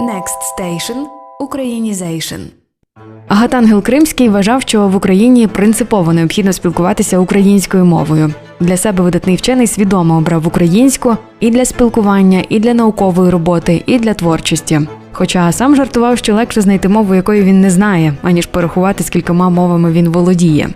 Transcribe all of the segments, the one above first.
Next Station – Українізейшн. Агатангел Кримський вважав, що в Україні принципово необхідно спілкуватися українською мовою. Для себе видатний вчений свідомо обрав українську і для спілкування, і для наукової роботи, і для творчості. Хоча сам жартував, що легше знайти мову, якої він не знає, аніж порахувати, скількома мовами він володіє.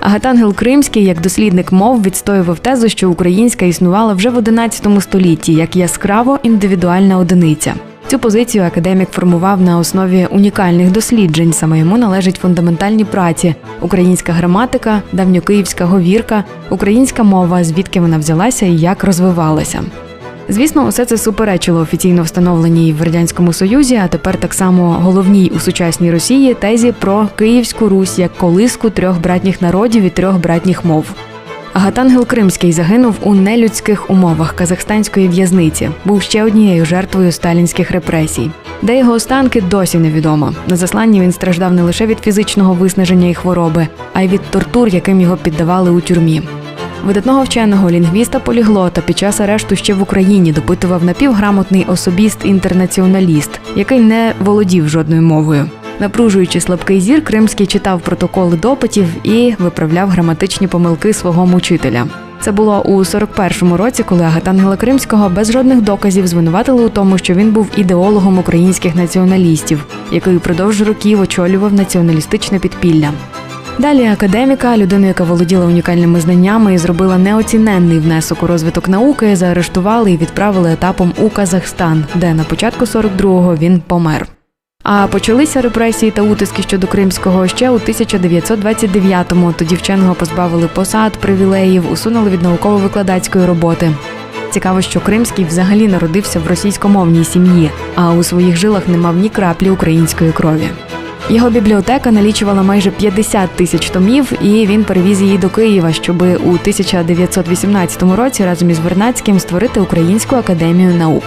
Агатангел Кримський, як дослідник мов, відстоював тезу, що українська існувала вже в XI столітті як яскраво індивідуальна одиниця. Цю позицію академік формував на основі унікальних досліджень. Саме йому належать фундаментальні праці: українська граматика, давньокиївська говірка, українська мова, звідки вона взялася і як розвивалася. Звісно, усе це суперечило офіційно встановленій в радянському союзі, а тепер так само головній у сучасній Росії тезі про Київську Русь як колиску трьох братніх народів і трьох братніх мов. Агатангел Кримський загинув у нелюдських умовах казахстанської в'язниці. Був ще однією жертвою сталінських репресій. Де його останки досі невідомо. На засланні він страждав не лише від фізичного виснаження і хвороби, а й від тортур, яким його піддавали у тюрмі. Видатного вченого лінгвіста поліглота під час арешту ще в Україні допитував напівграмотний особіст-інтернаціоналіст, який не володів жодною мовою. Напружуючи слабкий зір, Кримський читав протоколи допитів і виправляв граматичні помилки свого мучителя. Це було у 41-му році, коли Агатангела Кримського без жодних доказів звинуватили у тому, що він був ідеологом українських націоналістів, який впродовж років очолював націоналістичне підпілля. Далі академіка, людину, яка володіла унікальними знаннями і зробила неоціненний внесок у розвиток науки, заарештували і відправили етапом у Казахстан, де на початку 42-го він помер. А почалися репресії та утиски щодо кримського ще у 1929-му. Тоді вченого позбавили посад, привілеїв, усунули від науково-викладацької роботи. Цікаво, що Кримський взагалі народився в російськомовній сім'ї, а у своїх жилах не мав ні краплі української крові. Його бібліотека налічувала майже 50 тисяч томів, і він перевіз її до Києва, щоб у 1918 році разом із Вернацьким створити Українську академію наук.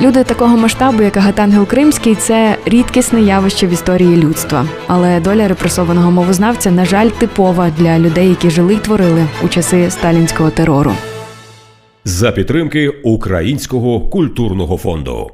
Люди такого масштабу, як Агатангел Кримський, це рідкісне явище в історії людства. Але доля репресованого мовознавця, на жаль, типова для людей, які жили й творили у часи сталінського терору. за підтримки Українського культурного фонду.